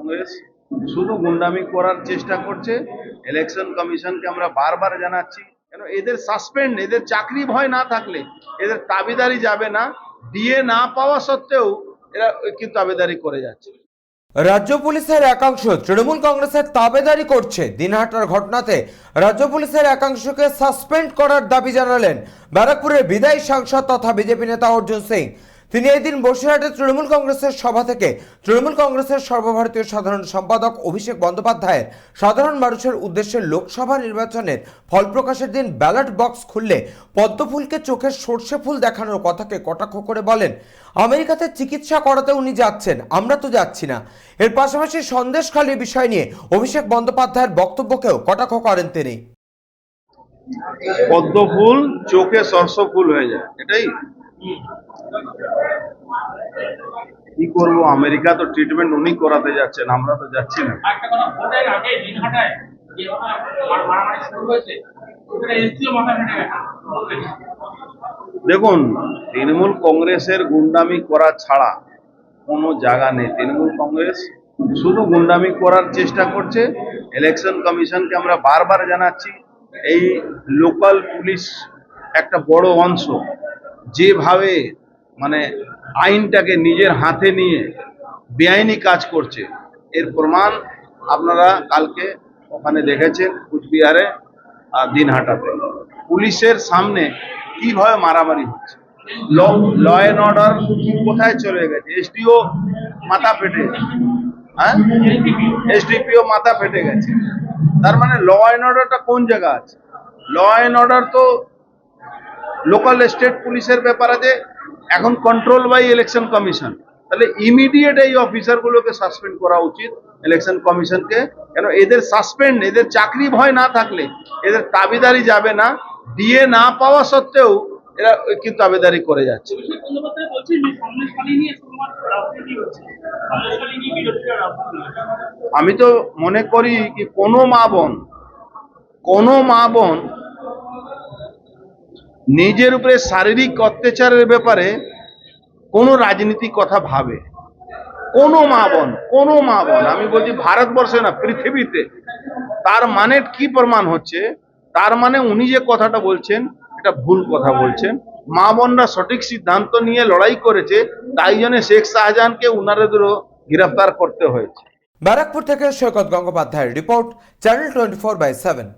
কংগ্রেস শুধু গুন্ডামি করার চেষ্টা করছে। ইলেকশন কমিশনকে আমরা বারবার জানাচ্ছি, কেন এদের সাসপেন্ড এদের চাকরি ভয় না থাকলে, এদের তাবিদারি যাবে না ডিএ না পাওয়া সত্ত্বেও এরা কিন্তু তাবিদারি করে যাচ্ছে। রাজ্য পুলিশের একাংশ তৃণমূল কংগ্রেসের তাবেদারি করছে। দিনহাটার ঘটনাতে রাজ্য পুলিশের একাংশকে সাসপেন্ড করার দাবি জানালেন ব্যারাকপুরের বিদায়ী সাংসদ তথা বিজেপি নেতা অর্জুন সিং। তিনি এই দিন বসিরহাটে তৃণমূল কংগ্রেসের সভা থেকে তৃণমূল কংগ্রেসের সর্বভারতীয় সাধারণ সম্পাদক অভিষেক বন্দ্যোপাধ্যায়ের সাধারণ মানুষের উদ্দেশ্যে লোকসভা নির্বাচনের ফল প্রকাশের দিন ব্যালট বক্স খুললে পদ্মফুলকে চোখের সর্ষে ফুল দেখানোর কথাকে কটাক্ষ করে বলেন, আমেরিকাতে চিকিৎসা করাতে উনি যাচ্ছেন, আমরা তো যাচ্ছি না। এর পাশাপাশি সন্দেশখালী বিষয় নিয়ে অভিষেক বন্দ্যোপাধ্যায়ের বক্তব্যকেও কটাক্ষ করেন তিনি। পদ্ম ফুল চোখে সরষ ফুল হয়ে যায়, এটাই? কি করব? আমেরিকা তো ট্রিটমেন্ট উনি করাতে যাচ্ছেন আমরা তো যাচ্ছি না। দেখুন তৃণমূল কংগ্রেসের গুন্ডামি করা ছাড়া কোনো জায়গা নেই। তৃণমূল কংগ্রেস শুধু গুন্ডামি করার চেষ্টা করছে। ইলেকশন কমিশনকে আমরা বারবার জানাচ্ছি এই লোকাল পুলিশ একটা বড় অংশ যেভাবে মানে আইনটাকে নিজের হাতে নিয়ে বেআইনি কাজ করছে, এর প্রমাণ আপনারা কালকে ওখানে দেখেছেন কুচবিহারে আর দিনহাটাতে। পুলিশের সামনে কীভাবে মারামারি হচ্ছে। ল অ্যান্ড অর্ডার কোথায় চলে গেছে? এসডিও মাথা ফেটে হ্যাঁ? এসডিপিও মাথা ফেটে গেছে। তার মানে ল অ্যান্ড অর্ডারটা কোন জায়গা আছে? ল অ্যান্ড অর্ডার তো লোকাল স্টেট পুলিশের ব্যাপার আছে এখন কন্ট্রোল বাই ইলেকশন কমিশন তাহলে ইমিডিয়েট এই অফিসারগুলোকে সাসপেন্ড করা উচিত ইলেকশন কমিশনকে কেন এদের সাসপেন্ড এদের চাকরি ভয় না থাকলে এদের তাবিদারি যাবে না ডিএ না পাওয়া সত্ত্বেও এরা কিন্তু তাবিদারি করে যাচ্ছে। আমি তো মনে করি কি কোনো মা বোন কোনো মা বোন নিজের উপরে শারীরিক অত্যাচারের ব্যাপারে কোনো রাজনীতিক কথা ভাবে। কোনো মা বোন, কোনো মা বোন, আমি বলছি ভারতবর্ষে না, পৃথিবীতে, তার মানে কি প্রমাণ হচ্ছে? তার মানে উনি যে কথাটা বলছেন, এটা ভুল কথা বলছেন। মা বোনরা সঠিক সিদ্ধান্ত নিয়ে লড়াই করেছে, তাই জন্য শেখ শাহজাহানকে উনাদেরও গ্রেফতার করতে হয়েছে। ব্যারাকপুর থেকে সৈকত গঙ্গোপাধ্যায়ের report, channel twenty four by seven.